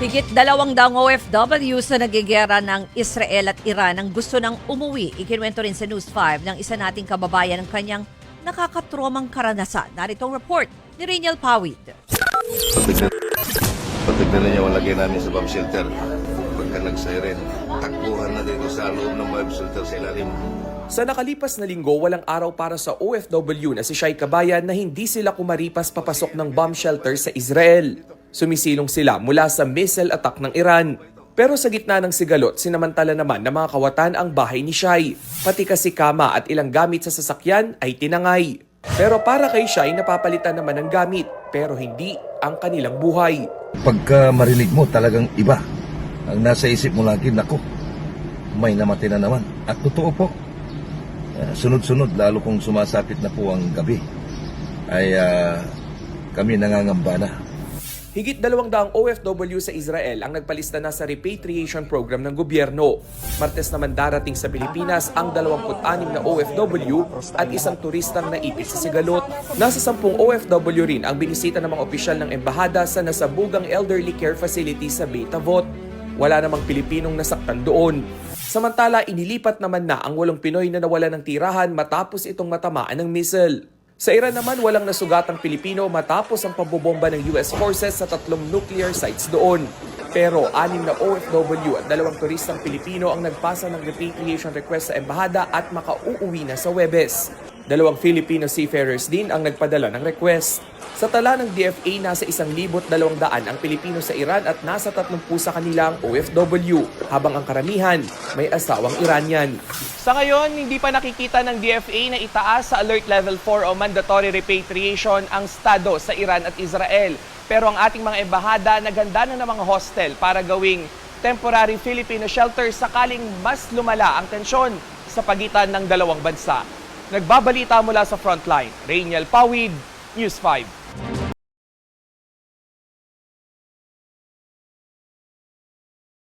Higit dalawang daang OFW sa nagigera ng Israel at Iran ang gusto ng umuwi. Ikinwento rin sa News 5 ng isa nating kababayan ng kanyang nakakatromang karanasan. Narito ang report ni Reniel Pawid. Patignan, niya ang lagay namin sa bomb shelter. Pagka nag-siren, takbuhan na dito sa loob ng bomb shelter sa ilalim. Sa nakalipas na linggo, walang araw para sa OFW na si Shai Kabayan na hindi sila kumaripas papasok ng bomb shelter sa Israel. Sumisilong sila mula sa missile attack ng Iran. Pero sa gitna ng sigalot, sinamantala naman ng mga kawatan ang bahay ni Shai. Pati kasi kama at ilang gamit sa sasakyan ay tinangay. Pero para kay Shai, napapalitan naman ng gamit, pero hindi ang kanilang buhay. Pagka marinig mo, talagang iba. Ang nasa isip mo lagi, nako, may namatay na naman. At totoo po, eh, sunod-sunod, lalo kung sumasapit na po ang gabi, ay ah, kami nangangamba na. Higit dalawang daang OFW sa Israel ang nagpalista na sa repatriation program ng gobyerno. Martes naman darating sa Pilipinas ang 26 na OFW at isang turistang naipit sa Sigalot. Nasa 10 OFW rin ang binisita ng mga opisyal ng embahada sa nasabugang elderly care facility sa Betavot. Wala namang Pilipinong nasaktan doon. Samantala, inilipat naman na ang walong Pinoy na nawala ng tirahan matapos itong matamaan ng missile. Sa Iran naman, walang nasugatang Pilipino matapos ang pambobomba ng US forces sa tatlong nuclear sites doon. Pero anim na OFW at dalawang turistang Pilipino ang nagpasa ng repatriation request sa embahada at makauuwi na sa Webes. Dalawang Filipino seafarers din ang nagpadala ng request. Sa tala ng DFA, nasa isang libot dalawang daan ang Pilipino sa Iran at nasa 30 sa kanilang OFW, habang ang karamihan may asawang Iranian. Sa ngayon, hindi pa nakikita ng DFA na itaas sa Alert Level 4 o Mandatory Repatriation ang Estado sa Iran at Israel. Pero ang ating mga embahada naganda na ng mga hostel para gawing temporary Filipino shelter sakaling mas lumala ang tensyon sa pagitan ng dalawang bansa. Nagbabalita mula sa frontline, Rainiel Pawid, News 5.